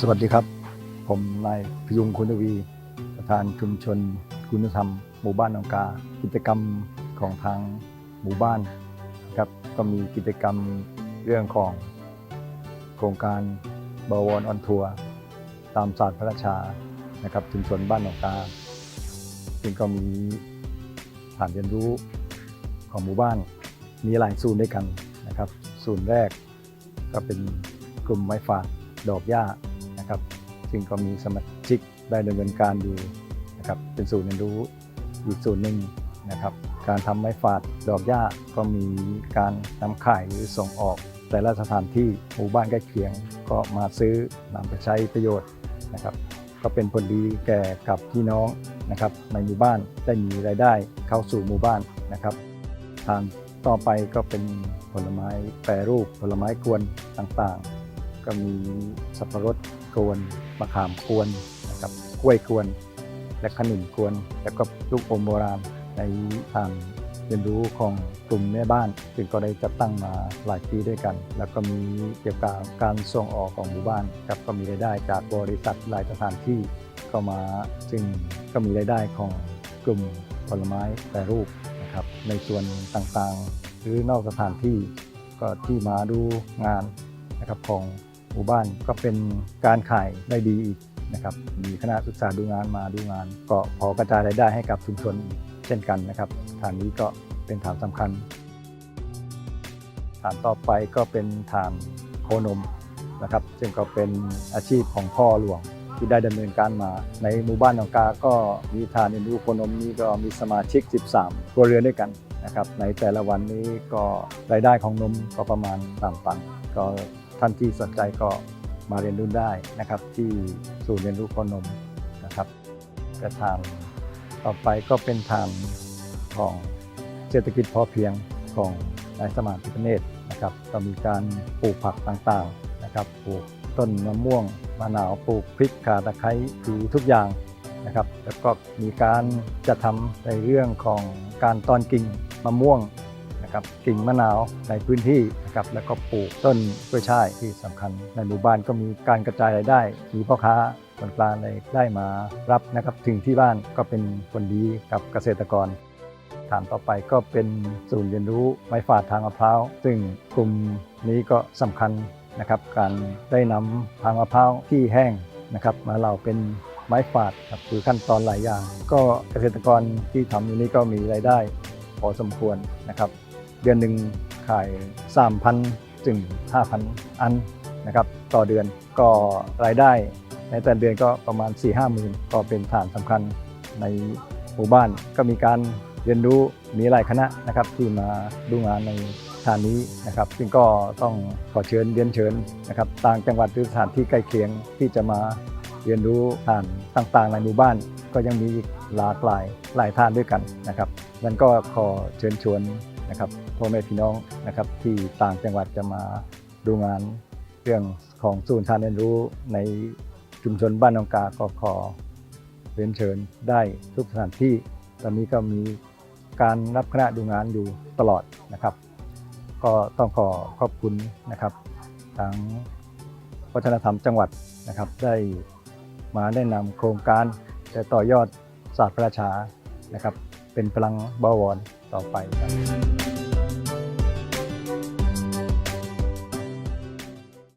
สวัสดีครับ ผมนายพยุงคุณวี ประธานชุมชน คุณธรรม หมู่บ้านหนองกา กิจกรรมของทางหมู่บ้านครับก็มีกิจกรรมเรื่องของโครงการบวรออนทัวร์ตามศาสตร์พระราชานะครับชุมชนบ้านหนองกา ซึ่งก็มีฐานเรียนรู้ของหมู่บ้าน มีหลายศูนย์ด้วยกันนะครับศูนย์แรกก็เป็นกลุ่มไม้ฝาดดอกหญ้า นะครับ ซึ่งก็มีสมาชิกได้ดำเนินการอยู่นะครับเป็นศูนย์เรียนรู้อีกศูนย์หนึ่งนะครับ การทำไม้ฝาดดอกหญ้าก็มีการนำขายหรือส่งออกแต่ละสถานที่หมู่บ้านใกล้เคียงก็มาซื้อนำไปใช้ประโยชน์นะครับ ก็เป็นผลดีแก่กับพี่น้องนะครับ ในหมู่บ้านได้มีรายได้เข้าสู่หมู่บ้านนะครับทางต่อไปก็เป็นผลไม้แปรรูปผลไม้กวนต่างๆ ก็มีสับปะรดกวนมะขามกวนนะครับกล้วยกวน และขนุนกวน แล้วก็ลูกอมโบราณในทางเรียนรู้ของกลุ่มแม่บ้าน ซึ่งก็ได้จัดตั้งมาหลายปีด้วยกัน แล้วก็มีเกี่ยวกับการส่งออกของหมู่บ้านครับก็มีรายได้จากบริษัทหลายสถานที่เข้ามาซึ่งก็มีรายได้ของกลุ่มผลไม้แปรรูปนะครับในส่วนต่างๆ หรือนอกสถานที่ก็ที่มาดูงานนะครับของ หมู่บ้านก็เป็นการขายได้ดีอีกนะครับมีคณะศึกษาดูงานมาดูงาน ก็พอกระจายรายได้ให้กับชุมชนเช่นกันนะครับฐานนี้ก็เป็นฐานสำคัญ ฐานต่อไปก็เป็นฐานโคนมนะครับ ซึ่งก็เป็นอาชีพของพ่อหลวงที่ได้ดำเนินการมา ในหมู่บ้านหนองกา ก็มีฐานเรียนรู้โคนมนี้ก็มีสมาชิก 13ครัวเรือนด้วยกันนะครับ ในแต่ละวันนี้ก็รายได้ของนมก็ประมาณ3ตันก็ ท่านที่สนใจก็มาเรียนรู้ได้นะครับ ที่ศูนย์เรียนรู้โคนมนะครับกระทานต่อไปก็เป็นฐานของเศรษฐกิจพอเพียงของนายสมานพิพเนตรนะครับก็มีการปลูกผักต่างๆนะครับปลูกต้นมะม่วงมะนาวปลูกพริกข่าตะไคร้คือทุกอย่างนะครับ แล้วก็มีการจะทำในเรื่องของการตอนกิ่งมะม่วง นะครับกิ่งมะนาวในพื้นที่นะครับแล้วก็ปลูกต้นกล้วยช่ายที่สำคัญ ในหมู่บ้านก็มีการกระจายรายได้มีพ่อค้าคนกลางได้ได้มารับนะครับถึงที่บ้านก็เป็นผลดีกับเกษตรกรฐานต่อไปก็เป็นศูนย์เรียนรู้ไม้ฝาดทางมะพร้าว ซึ่งกลุ่มนี้ก็สำคัญนะครับ การได้นำทางมะพร้าวที่แห้งนะครับมาเหลาเป็นไม้ฝาดครับคือขั้นตอนหลายอย่าง ก็เกษตรกรที่ทำอยู่นี้ก็มีรายได้พอสมควรนะครับ เดือนหนึ่งขาย 3,000ถึง5,000 อันนะครับต่อเดือนก็รายได้ในแต่ละเดือนก็ประมาณ 4-5หมื่นก็เป็นฐานสำคัญในหมู่บ้านก็มีการเรียนรู้มีหลายคณะนะครับที่มาดูงานในสถานนี้นะครับ ซึ่งก็ต้องขอเชิญเรียนเชิญนะครับต่างจังหวัดหรือสถานที่ใกล้เคียงที่จะมาเรียนรู้ฐานต่างๆ ในหมู่บ้าน ก็ยังมีอีกหลากหลายหลายท่านด้วยกันนะครับนั้นก็ขอเชิญชวน นะครับพ่อแม่พี่น้องนะครับที่ต่างจังหวัดจะมาดูงานเรื่องของศูนย์ทานเรียนรู้ในชุมชนบ้านนองกาก็ขอเรียนเชิญได้ทุกสถานที่ ตอนนี้ก็มีการรับคณะดูงานอยู่ตลอดนะครับ ก็ต้องขอขอบคุณนะครับทางวัฒนธรรมจังหวัดนะครับ ได้มาแนะนำโครงการจะต่อยอดศาสตร์พระราชานะครับ เป็นพลังบวรต่อไปครับ